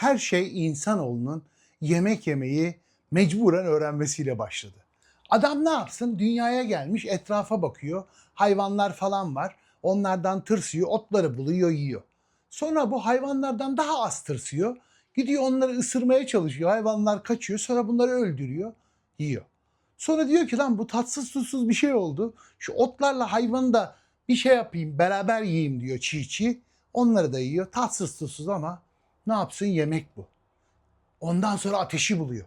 her şey insanoğlunun yemek yemeyi mecburen öğrenmesiyle başladı. Adam ne yapsın? Dünyaya gelmiş, etrafa bakıyor. Hayvanlar falan var. Onlardan tırsıyor, otları buluyor, yiyor. Sonra bu hayvanlardan daha az tırsıyor. Gidiyor onları ısırmaya çalışıyor. Hayvanlar kaçıyor. Sonra bunları öldürüyor, yiyor. Sonra diyor ki lan bu tatsız tuzsuz bir şey oldu. Şu otlarla hayvanı da bir şey yapayım, beraber yiyeyim diyor çiğ çiğ. Onları da yiyor. Tatsız tuzsuz ama ne yapsın yemek bu. Ondan sonra ateşi buluyor.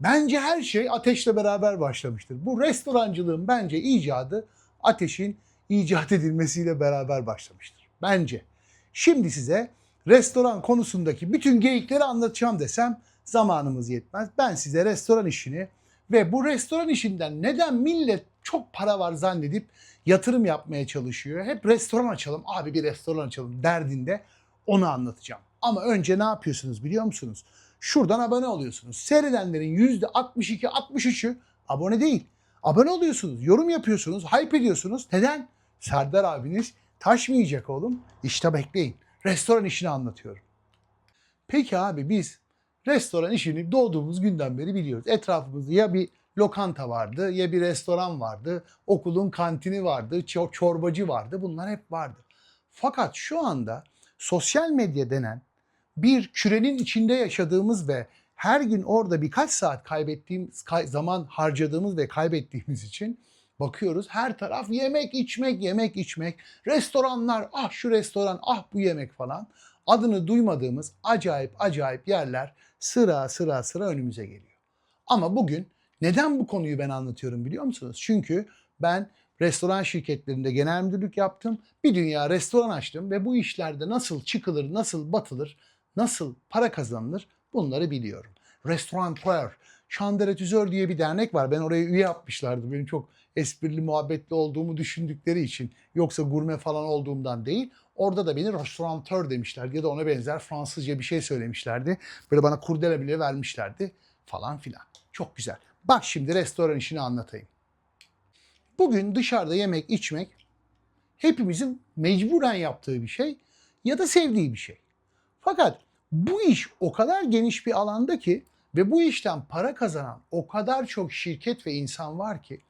Bence her şey ateşle beraber başlamıştır. Bu restorancılığın bence icadı ateşin icat edilmesiyle beraber başlamıştır. Bence. Şimdi size restoran konusundaki bütün geyikleri anlatacağım desem zamanımız yetmez. Ben size restoran işini ve bu restoran işinden neden millet çok para var zannedip yatırım yapmaya çalışıyor. Hep restoran açalım, abi bir restoran açalım derdinde onu anlatacağım. Ama önce ne yapıyorsunuz biliyor musunuz? Şuradan abone oluyorsunuz. Seyredenlerin %62-63'ü abone değil. Abone oluyorsunuz, yorum yapıyorsunuz, hype ediyorsunuz. Neden? Serdar abiniz taşmayacak oğlum. İşte bekleyin. Restoran işini anlatıyorum. Peki abi biz restoran işini doğduğumuz günden beri biliyoruz. Etrafımızda ya bir lokanta vardı ya bir restoran vardı. Okulun kantini vardı, ço- çorbacı vardı. Bunlar hep vardı. Fakat şu anda sosyal medya denen bir kürenin içinde yaşadığımız ve her gün orada birkaç saat kaybettiğimiz kay- zaman harcadığımız ve kaybettiğimiz için bakıyoruz her taraf yemek içmek yemek içmek restoranlar ah şu restoran ah bu yemek falan adını duymadığımız acayip acayip yerler sıra sıra sıra önümüze geliyor. Ama bugün neden bu konuyu ben anlatıyorum biliyor musunuz? Çünkü ben restoran şirketlerinde genel müdürlük yaptım. Bir dünya restoran açtım ve bu işlerde nasıl çıkılır, nasıl batılır, nasıl para kazanılır bunları biliyorum. Restauratör, Şandaretüzör diye bir dernek var. Ben oraya üye yapmışlardı. Benim çok esprili muhabbetli olduğumu düşündükleri için. Yoksa gurme falan olduğumdan değil. Orada da beni restauratör demişlerdi ya da ona benzer Fransızca bir şey söylemişlerdi. Böyle bana kurdele bile vermişlerdi falan filan. Çok güzel. Bak şimdi restoran işini anlatayım. Bugün dışarıda yemek içmek hepimizin mecburen yaptığı bir şey ya da sevdiği bir şey. Fakat bu iş o kadar geniş bir alanda ki ve bu işten para kazanan o kadar çok şirket ve insan var ki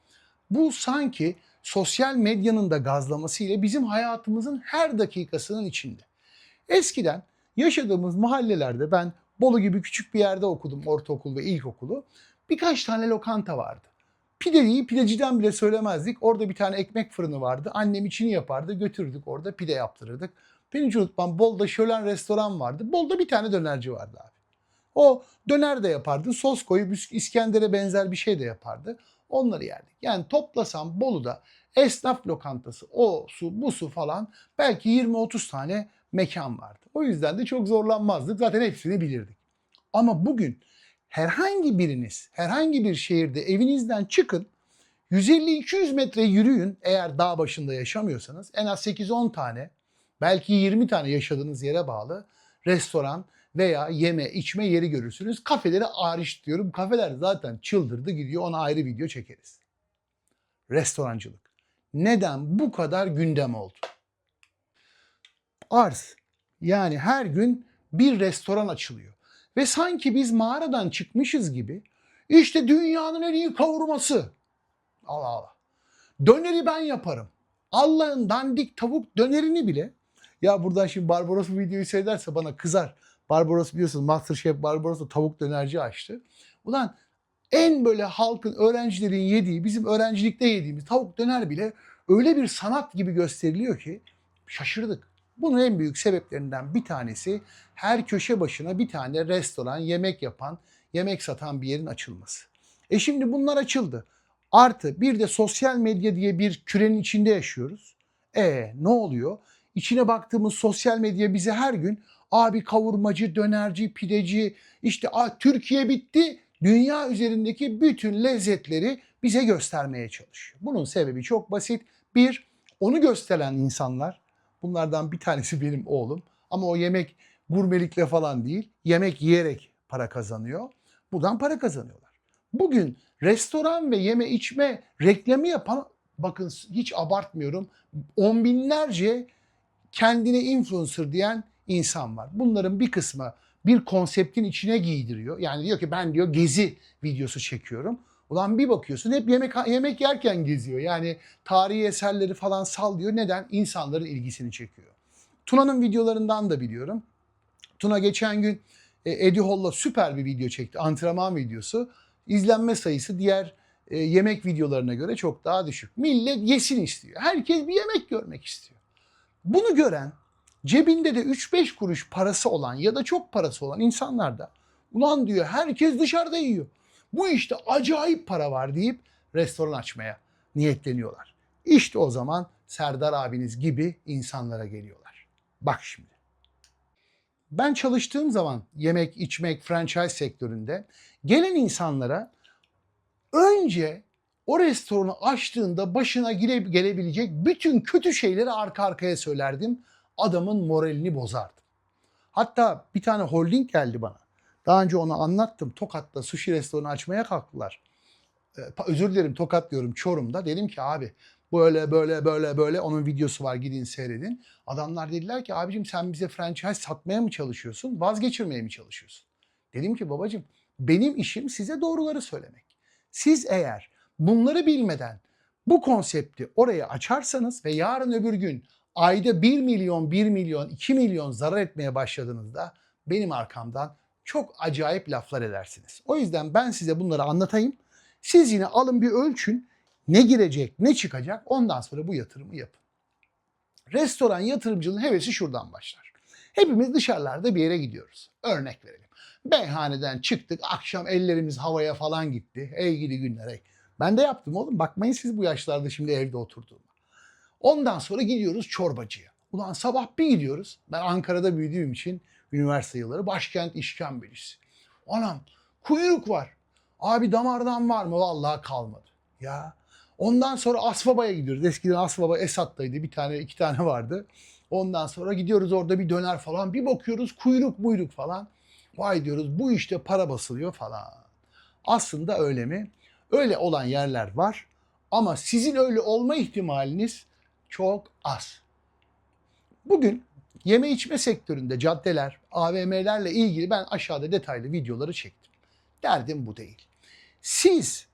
bu sanki sosyal medyanın da gazlamasıyla bizim hayatımızın her dakikasının içinde. Eskiden yaşadığımız mahallelerde ben Bolu gibi küçük bir yerde okudum ortaokul ve ilkokulu. Birkaç tane lokanta vardı. Pideyi pideciden bile söylemezdik. Orada bir tane ekmek fırını vardı. Annem içini yapardı. Götürürdük orada pide yaptırırdık. Hiç unutmam Bol'da Şölen restoran vardı. Bol'da bir tane dönerci vardı abi. O döner de yapardı. Sos koyup İskender'e benzer bir şey de yapardı. Onları yerdik. Yani toplasam Bolu'da esnaf lokantası, o su, bu su falan belki 20-30 tane mekan vardı. O yüzden de çok zorlanmazdık. Zaten hepsini bilirdik. Ama bugün herhangi biriniz, herhangi bir şehirde evinizden çıkın, 150-200 metre yürüyün eğer dağ başında yaşamıyorsanız en az 8-10 tane belki 20 tane yaşadığınız yere bağlı restoran veya yeme içme yeri görürsünüz. Kafeleri hariç diyorum. Kafeler zaten çıldırdı gidiyor ona ayrı video çekeriz. Restorancılık. Neden bu kadar gündem oldu? Arz. Yani her gün bir restoran açılıyor. Ve sanki biz mağaradan çıkmışız gibi işte dünyanın en iyi kavurması. Allah Allah. Döneri ben yaparım. Allah'ın dandik tavuk dönerini bile ya buradan şimdi Barbaros bu videoyu seyrederse bana kızar. Barbaros biliyorsunuz Masterchef Barbaros da tavuk dönerci açtı. Ulan en böyle halkın, öğrencilerin yediği, bizim öğrencilikte yediğimiz tavuk döner bile öyle bir sanat gibi gösteriliyor ki şaşırdık. Bunun en büyük sebeplerinden bir tanesi her köşe başına bir tane restoran, yemek yapan, yemek satan bir yerin açılması. E şimdi bunlar açıldı. Artı bir de sosyal medya diye bir kürenin içinde yaşıyoruz. E ne oluyor? İçine baktığımız sosyal medya bize her gün abi kavurmacı, dönerci, pideci, işte "Aa, Türkiye bitti, dünya üzerindeki bütün lezzetleri bize göstermeye çalışıyor. Bunun sebebi çok basit. Bir, onu gösteren insanlar, bunlardan bir tanesi benim oğlum ama o yemek gurmelikle falan değil, yemek yiyerek para kazanıyor. Buradan para kazanıyorlar. Bugün restoran ve yeme içme reklamı yapan bakın hiç abartmıyorum on binlerce kendine influencer diyen insan var. Bunların bir kısmı bir konseptin içine giydiriyor. Yani diyor ki ben diyor gezi videosu çekiyorum. Ulan bir bakıyorsun hep yemek yemek yerken geziyor. Yani tarihi eserleri falan sallıyor. Neden? İnsanların ilgisini çekiyor. Tuna'nın videolarından da biliyorum. Tuna geçen gün e, Eddie Hall'la süper bir video çekti. Antrenman videosu. İzlenme sayısı diğer e, yemek videolarına göre çok daha düşük. Millet yesin istiyor. Herkes bir yemek görmek istiyor. Bunu gören cebinde de 3-5 kuruş parası olan ya da çok parası olan insanlar da ulan diyor herkes dışarıda yiyor. Bu işte acayip para var deyip restoran açmaya niyetleniyorlar. İşte o zaman Serdar abiniz gibi insanlara geliyorlar. Bak şimdi. Ben çalıştığım zaman yemek, içmek, franchise sektöründe gelen insanlara önce o restoranı açtığında başına gele, gelebilecek bütün kötü şeyleri arka arkaya söylerdim. Adamın moralini bozardım. Hatta bir tane holding geldi bana. Daha önce onu anlattım. Tokat'ta sushi restoranı açmaya kalktılar. Ee, özür dilerim Tokat diyorum Çorum'da. Dedim ki abi böyle böyle böyle böyle onun videosu var gidin seyredin. Adamlar dediler ki abicim sen bize franchise satmaya mı çalışıyorsun? Vazgeçirmeye mi çalışıyorsun? Dedim ki babacım benim işim size doğruları söylemek. Siz eğer bunları bilmeden bu konsepti oraya açarsanız ve yarın öbür gün ayda 1 milyon, 1 milyon, 2 milyon zarar etmeye başladığınızda benim arkamdan çok acayip laflar edersiniz. O yüzden ben size bunları anlatayım. Siz yine alın bir ölçün. Ne girecek, ne çıkacak ondan sonra bu yatırımı yapın. Restoran yatırımcılığın hevesi şuradan başlar. Hepimiz dışarılarda bir yere gidiyoruz. Örnek verelim. Meyhaneden çıktık akşam ellerimiz havaya falan gitti. Ey gidi günler ey. Ben de yaptım oğlum. Bakmayın siz bu yaşlarda şimdi evde oturduğuma. Ondan sonra gidiyoruz çorbacıya. Ulan sabah bir gidiyoruz. Ben Ankara'da büyüdüğüm için üniversite yılları başkent işkembecisi. Anam kuyruk var. Abi damardan var mı? Vallahi kalmadı. Ya. Ondan sonra Asbaba'ya gidiyoruz. Eskiden Asbaba Esat'taydı. Bir tane iki tane vardı. Ondan sonra gidiyoruz orada bir döner falan. Bir bakıyoruz kuyruk buyruk falan. Vay diyoruz bu işte para basılıyor falan. Aslında öyle mi? Öyle olan yerler var. Ama sizin öyle olma ihtimaliniz çok az. Bugün yeme içme sektöründe caddeler, AVM'lerle ilgili ben aşağıda detaylı videoları çektim. Derdim bu değil. Siz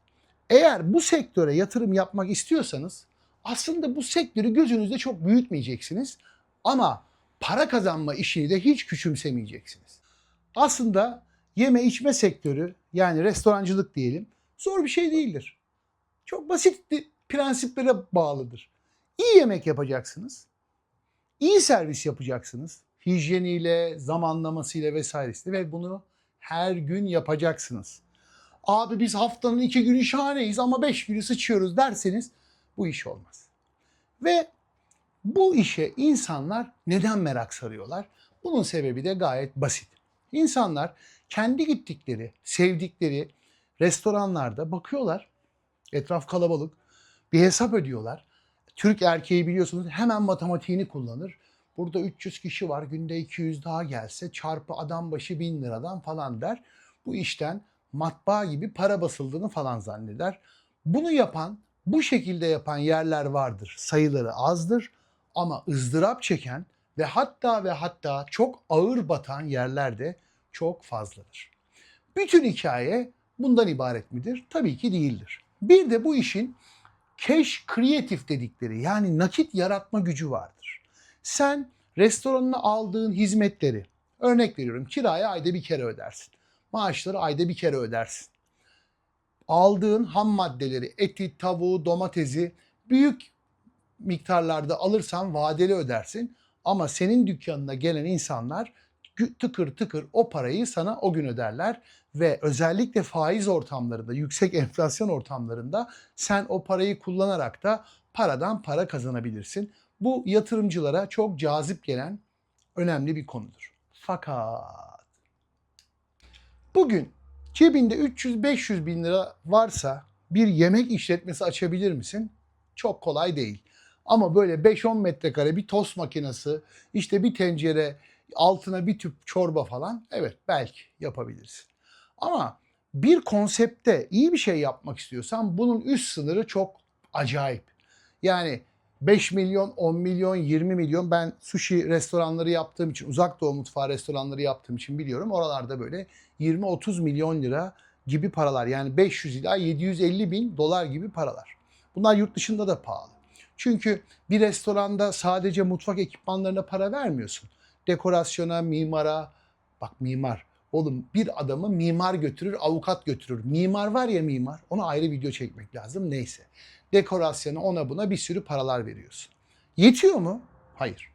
eğer bu sektöre yatırım yapmak istiyorsanız aslında bu sektörü gözünüzde çok büyütmeyeceksiniz ama para kazanma işini de hiç küçümsemeyeceksiniz. Aslında yeme içme sektörü yani restorancılık diyelim zor bir şey değildir. Çok basit prensiplere bağlıdır. İyi yemek yapacaksınız. iyi servis yapacaksınız. Hijyeniyle, zamanlamasıyla vesairesiyle ve bunu her gün yapacaksınız. Abi biz haftanın iki günü şahaneyiz ama beş günü sıçıyoruz derseniz bu iş olmaz. Ve bu işe insanlar neden merak sarıyorlar? Bunun sebebi de gayet basit. İnsanlar kendi gittikleri, sevdikleri restoranlarda bakıyorlar. Etraf kalabalık. Bir hesap ödüyorlar. Türk erkeği biliyorsunuz hemen matematiğini kullanır. Burada 300 kişi var günde 200 daha gelse çarpı adam başı 1000 liradan falan der. Bu işten matbaa gibi para basıldığını falan zanneder. Bunu yapan, bu şekilde yapan yerler vardır. Sayıları azdır ama ızdırap çeken ve hatta ve hatta çok ağır batan yerler de çok fazladır. Bütün hikaye bundan ibaret midir? Tabii ki değildir. Bir de bu işin cash creative dedikleri yani nakit yaratma gücü vardır. Sen restoranına aldığın hizmetleri örnek veriyorum kiraya ayda bir kere ödersin. Maaşları ayda bir kere ödersin. Aldığın ham maddeleri eti, tavuğu, domatesi büyük miktarlarda alırsan vadeli ödersin. Ama senin dükkanına gelen insanlar tıkır tıkır o parayı sana o gün öderler ve özellikle faiz ortamlarında, yüksek enflasyon ortamlarında sen o parayı kullanarak da paradan para kazanabilirsin. Bu yatırımcılara çok cazip gelen önemli bir konudur. Fakat bugün cebinde 300-500 bin lira varsa bir yemek işletmesi açabilir misin? Çok kolay değil. Ama böyle 5-10 metrekare bir tost makinesi, işte bir tencere, altına bir tüp çorba falan evet belki yapabilirsin. Ama bir konsepte iyi bir şey yapmak istiyorsan bunun üst sınırı çok acayip. Yani 5 milyon, 10 milyon, 20 milyon ben sushi restoranları yaptığım için, uzak doğu mutfağı restoranları yaptığım için biliyorum. Oralarda böyle 20-30 milyon lira gibi paralar yani 500 ila 750 bin dolar gibi paralar. Bunlar yurt dışında da pahalı. Çünkü bir restoranda sadece mutfak ekipmanlarına para vermiyorsun. Dekorasyona, mimara, bak mimar. Oğlum bir adamı mimar götürür, avukat götürür. Mimar var ya mimar, ona ayrı video çekmek lazım neyse. Dekorasyona ona buna bir sürü paralar veriyorsun. Yetiyor mu? Hayır.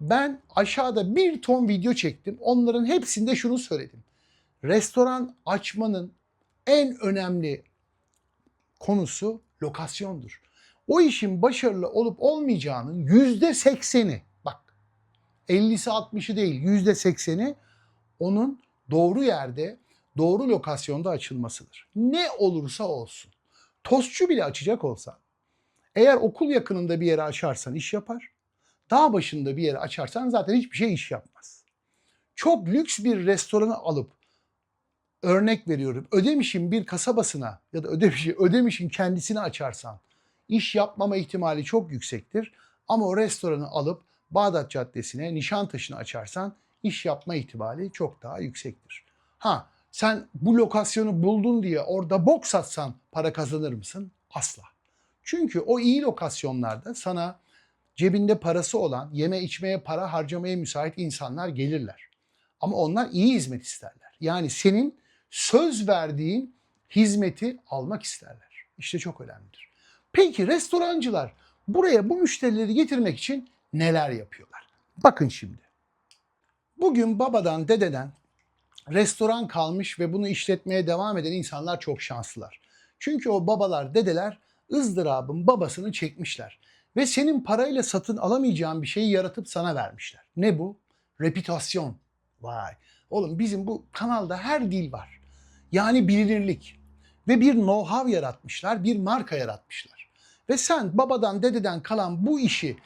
Ben aşağıda bir ton video çektim. Onların hepsinde şunu söyledim. Restoran açmanın en önemli konusu lokasyondur. O işin başarılı olup olmayacağının yüzde sekseni 50'si 60'ı değil yüzde sekseni onun doğru yerde doğru lokasyonda açılmasıdır. Ne olursa olsun. Tostçu bile açacak olsan eğer okul yakınında bir yere açarsan iş yapar. Dağ başında bir yere açarsan zaten hiçbir şey iş yapmaz. Çok lüks bir restoranı alıp örnek veriyorum. Ödemiş'in bir kasabasına ya da Ödemiş'in Ödemiş'in kendisini açarsan iş yapmama ihtimali çok yüksektir. Ama o restoranı alıp Bağdat Caddesi'ne, Nişantaşı'na açarsan iş yapma ihtimali çok daha yüksektir. Ha sen bu lokasyonu buldun diye orada bok satsan para kazanır mısın? Asla. Çünkü o iyi lokasyonlarda sana cebinde parası olan, yeme içmeye para harcamaya müsait insanlar gelirler. Ama onlar iyi hizmet isterler. Yani senin söz verdiğin hizmeti almak isterler. İşte çok önemlidir. Peki restorancılar buraya bu müşterileri getirmek için neler yapıyorlar? Bakın şimdi. Bugün babadan, dededen restoran kalmış ve bunu işletmeye devam eden insanlar çok şanslılar. Çünkü o babalar, dedeler ızdırabın babasını çekmişler. Ve senin parayla satın alamayacağın bir şeyi yaratıp sana vermişler. Ne bu? Reputasyon. Vay. Oğlum bizim bu kanalda her dil var. Yani bilinirlik. Ve bir know-how yaratmışlar, bir marka yaratmışlar. Ve sen babadan dededen kalan bu işi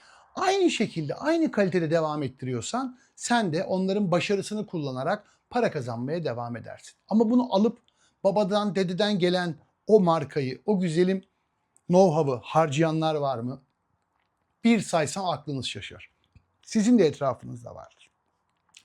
aynı şekilde, aynı kalitede devam ettiriyorsan sen de onların başarısını kullanarak para kazanmaya devam edersin. Ama bunu alıp babadan dededen gelen o markayı, o güzelim know-how'ı harcayanlar var mı? Bir saysam aklınız şaşar. Sizin de etrafınızda vardır.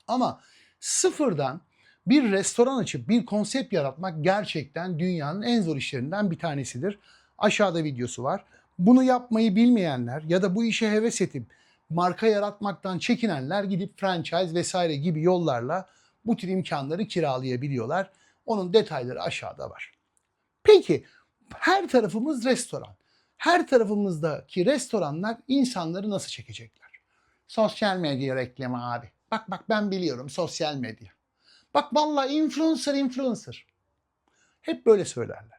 Ama sıfırdan bir restoran açıp bir konsept yaratmak gerçekten dünyanın en zor işlerinden bir tanesidir. Aşağıda videosu var. Bunu yapmayı bilmeyenler ya da bu işe heves edip marka yaratmaktan çekinenler gidip franchise vesaire gibi yollarla bu tür imkanları kiralayabiliyorlar. Onun detayları aşağıda var. Peki her tarafımız restoran. Her tarafımızdaki restoranlar insanları nasıl çekecekler? Sosyal medya reklamı abi. Bak bak ben biliyorum sosyal medya. Bak vallahi influencer influencer. Hep böyle söylerler.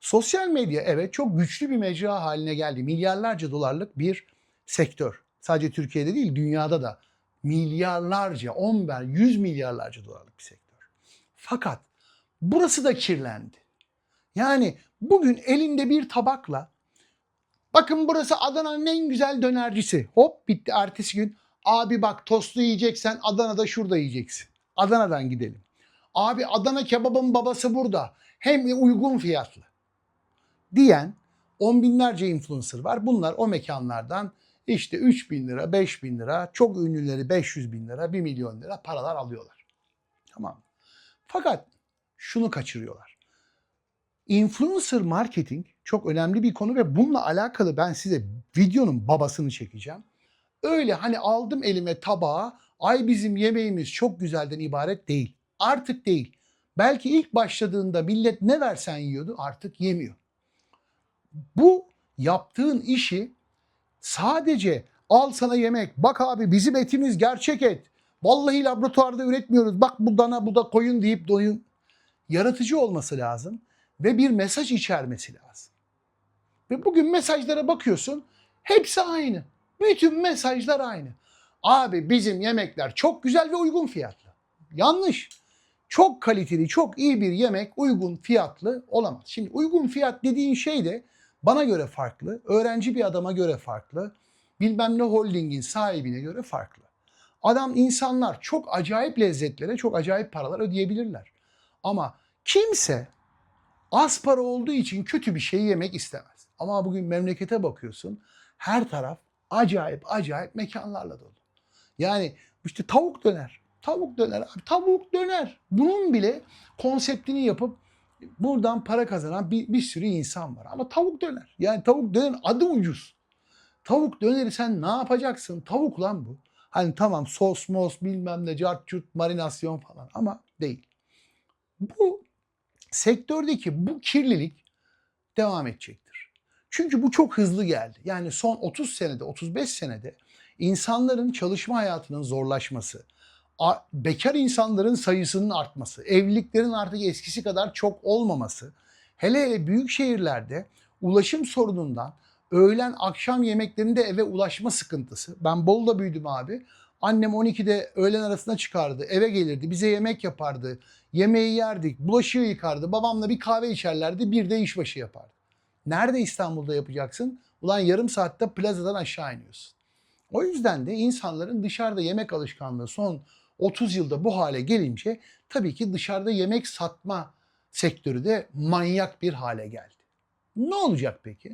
Sosyal medya evet çok güçlü bir mecra haline geldi. Milyarlarca dolarlık bir sektör. Sadece Türkiye'de değil dünyada da milyarlarca, 10 ben 100 milyarlarca dolarlık bir sektör. Fakat burası da kirlendi. Yani bugün elinde bir tabakla bakın burası Adana'nın en güzel dönercisi. Hop bitti ertesi gün. Abi bak tostlu yiyeceksen Adana'da şurada yiyeceksin. Adana'dan gidelim. Abi Adana kebabın babası burada. Hem uygun fiyatlı. Diyen on binlerce influencer var. Bunlar o mekanlardan işte 3 bin lira, 5 bin lira, çok ünlüleri 500 bin lira, 1 milyon lira paralar alıyorlar. Tamam? Fakat şunu kaçırıyorlar. Influencer marketing çok önemli bir konu ve bununla alakalı ben size videonun babasını çekeceğim. Öyle hani aldım elime tabağı, ay bizim yemeğimiz çok güzelden ibaret değil. Artık değil. Belki ilk başladığında millet ne versen yiyordu artık yemiyor. Bu yaptığın işi sadece al sana yemek, bak abi bizim etimiz gerçek et. Vallahi laboratuvarda üretmiyoruz. Bak bu dana bu da koyun deyip doyun. Yaratıcı olması lazım ve bir mesaj içermesi lazım. Ve bugün mesajlara bakıyorsun hepsi aynı. Bütün mesajlar aynı. Abi bizim yemekler çok güzel ve uygun fiyatlı. Yanlış. Çok kaliteli, çok iyi bir yemek uygun fiyatlı olamaz. Şimdi uygun fiyat dediğin şey de bana göre farklı, öğrenci bir adama göre farklı, bilmem ne holdingin sahibine göre farklı. Adam insanlar çok acayip lezzetlere çok acayip paralar ödeyebilirler. Ama kimse az para olduğu için kötü bir şey yemek istemez. Ama bugün memlekete bakıyorsun her taraf acayip acayip mekanlarla dolu. Yani işte tavuk döner. Tavuk döner. Tavuk döner. Bunun bile konseptini yapıp buradan para kazanan bir, bir sürü insan var. Ama tavuk döner. Yani tavuk döner adı ucuz. Tavuk döneri sen ne yapacaksın? Tavuk lan bu. Hani tamam sos mos bilmem ne cart curt marinasyon falan ama değil. Bu sektördeki bu kirlilik devam edecektir. Çünkü bu çok hızlı geldi. Yani son 30 senede 35 senede insanların çalışma hayatının zorlaşması, bekar insanların sayısının artması, evliliklerin artık eskisi kadar çok olmaması, hele hele büyük şehirlerde ulaşım sorunundan öğlen akşam yemeklerinde eve ulaşma sıkıntısı. Ben Bolu'da büyüdüm abi. Annem 12'de öğlen arasına çıkardı, eve gelirdi, bize yemek yapardı, yemeği yerdik, bulaşığı yıkardı, babamla bir kahve içerlerdi, bir de işbaşı yapardı. Nerede İstanbul'da yapacaksın? Ulan yarım saatte plazadan aşağı iniyorsun. O yüzden de insanların dışarıda yemek alışkanlığı son 30 yılda bu hale gelince tabii ki dışarıda yemek satma sektörü de manyak bir hale geldi. Ne olacak peki?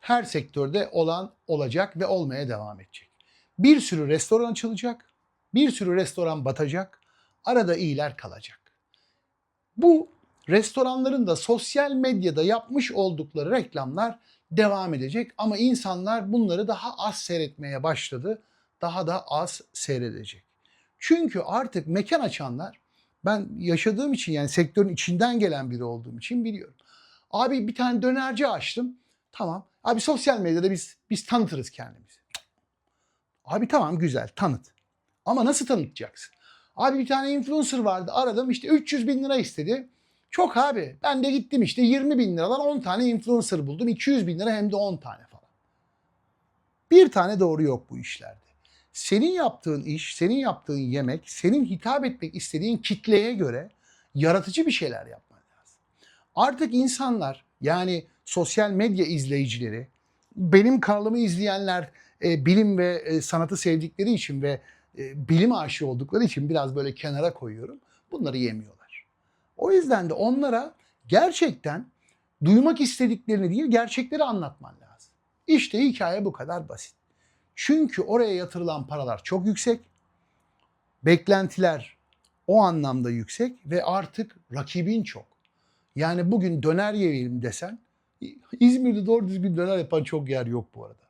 Her sektörde olan olacak ve olmaya devam edecek. Bir sürü restoran açılacak, bir sürü restoran batacak, arada iyiler kalacak. Bu restoranların da sosyal medyada yapmış oldukları reklamlar devam edecek ama insanlar bunları daha az seyretmeye başladı. Daha da az seyredecek. Çünkü artık mekan açanlar ben yaşadığım için yani sektörün içinden gelen biri olduğum için biliyorum. Abi bir tane dönerci açtım. Tamam. Abi sosyal medyada biz biz tanıtırız kendimizi. Abi tamam güzel tanıt. Ama nasıl tanıtacaksın? Abi bir tane influencer vardı aradım işte 300 bin lira istedi. Çok abi ben de gittim işte 20 bin liradan 10 tane influencer buldum. 200 bin lira hem de 10 tane falan. Bir tane doğru yok bu işlerde. Senin yaptığın iş, senin yaptığın yemek, senin hitap etmek istediğin kitleye göre yaratıcı bir şeyler yapman lazım. Artık insanlar yani sosyal medya izleyicileri, benim kanalımı izleyenler e, bilim ve e, sanatı sevdikleri için ve e, bilim aşığı oldukları için biraz böyle kenara koyuyorum. Bunları yemiyorlar. O yüzden de onlara gerçekten duymak istediklerini değil gerçekleri anlatman lazım. İşte hikaye bu kadar basit. Çünkü oraya yatırılan paralar çok yüksek. Beklentiler o anlamda yüksek ve artık rakibin çok. Yani bugün döner yiyelim desen İzmir'de doğru düzgün döner yapan çok yer yok bu arada.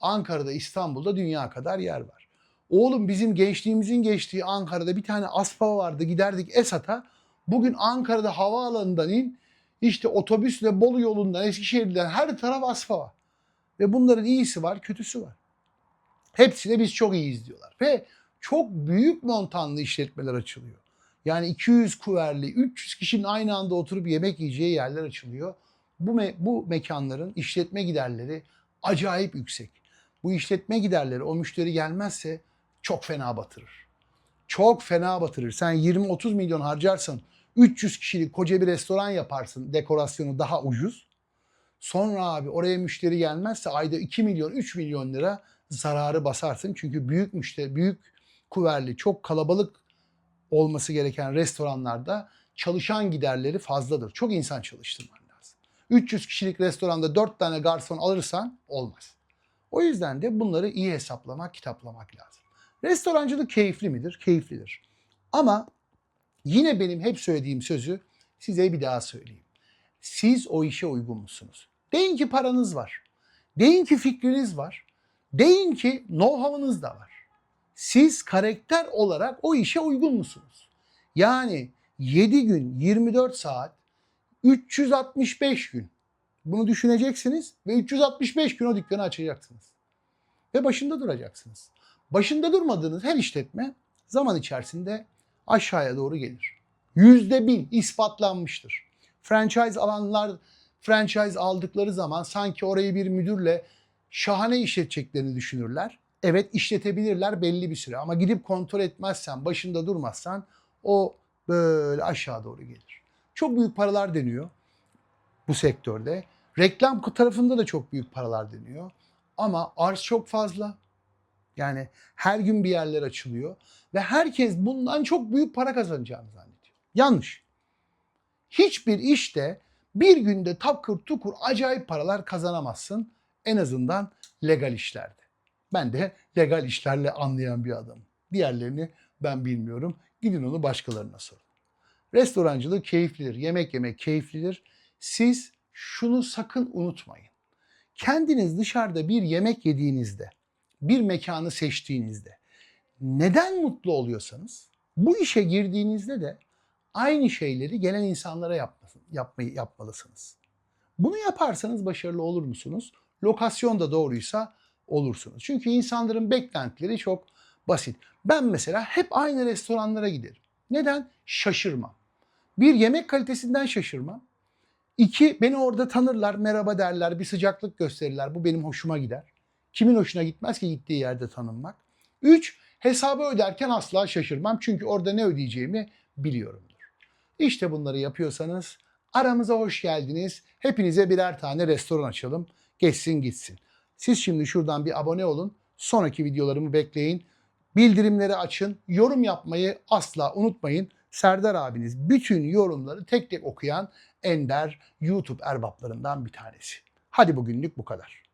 Ankara'da, İstanbul'da dünya kadar yer var. Oğlum bizim gençliğimizin geçtiği Ankara'da bir tane Aspava vardı giderdik Esat'a. Bugün Ankara'da havaalanından in işte otobüsle Bolu yolundan Eskişehir'den her taraf Aspava. Ve bunların iyisi var kötüsü var. Hepsine biz çok iyiyiz diyorlar. Ve çok büyük montanlı işletmeler açılıyor. Yani 200 kuverli, 300 kişinin aynı anda oturup yemek yiyeceği yerler açılıyor. Bu, me- bu mekanların işletme giderleri acayip yüksek. Bu işletme giderleri o müşteri gelmezse çok fena batırır. Çok fena batırır. Sen 20-30 milyon harcarsan 300 kişilik koca bir restoran yaparsın dekorasyonu daha ucuz. Sonra abi oraya müşteri gelmezse ayda 2 milyon 3 milyon lira zararı basarsın. Çünkü büyük müşteri, büyük kuverli, çok kalabalık olması gereken restoranlarda çalışan giderleri fazladır. Çok insan çalıştırman lazım. 300 kişilik restoranda 4 tane garson alırsan olmaz. O yüzden de bunları iyi hesaplamak, kitaplamak lazım. Restorancılık keyifli midir? Keyiflidir. Ama yine benim hep söylediğim sözü size bir daha söyleyeyim. Siz o işe uygun musunuz? Deyin ki paranız var. Deyin ki fikriniz var. Deyin ki know-how'ınız da var. Siz karakter olarak o işe uygun musunuz? Yani 7 gün 24 saat 365 gün bunu düşüneceksiniz ve 365 gün o dükkanı açacaksınız. Ve başında duracaksınız. Başında durmadığınız her işletme zaman içerisinde aşağıya doğru gelir. Yüzde bin ispatlanmıştır. Franchise alanlar franchise aldıkları zaman sanki orayı bir müdürle şahane işleteceklerini düşünürler. Evet işletebilirler belli bir süre ama gidip kontrol etmezsen, başında durmazsan o böyle aşağı doğru gelir. Çok büyük paralar deniyor bu sektörde. Reklam tarafında da çok büyük paralar deniyor. Ama arz çok fazla. Yani her gün bir yerler açılıyor ve herkes bundan çok büyük para kazanacağını zannediyor. Yanlış. Hiçbir işte bir günde takır tukur acayip paralar kazanamazsın. En azından legal işlerde. Ben de legal işlerle anlayan bir adamım. Diğerlerini ben bilmiyorum. Gidin onu başkalarına sorun. Restorancılık keyiflidir. Yemek yemek keyiflidir. Siz şunu sakın unutmayın. Kendiniz dışarıda bir yemek yediğinizde, bir mekanı seçtiğinizde neden mutlu oluyorsanız bu işe girdiğinizde de aynı şeyleri gelen insanlara yapmayı yapmalısınız. Bunu yaparsanız başarılı olur musunuz? Lokasyon da doğruysa olursunuz. Çünkü insanların beklentileri çok basit. Ben mesela hep aynı restoranlara giderim. Neden? Şaşırmam. Bir yemek kalitesinden şaşırmam. İki, beni orada tanırlar, merhaba derler, bir sıcaklık gösterirler. Bu benim hoşuma gider. Kimin hoşuna gitmez ki gittiği yerde tanınmak. Üç, hesabı öderken asla şaşırmam. Çünkü orada ne ödeyeceğimi biliyorumdur. İşte bunları yapıyorsanız aramıza hoş geldiniz. Hepinize birer tane restoran açalım. Geçsin gitsin. Siz şimdi şuradan bir abone olun. Sonraki videolarımı bekleyin. Bildirimleri açın. Yorum yapmayı asla unutmayın. Serdar abiniz bütün yorumları tek tek okuyan ender YouTube erbaplarından bir tanesi. Hadi bugünlük bu kadar.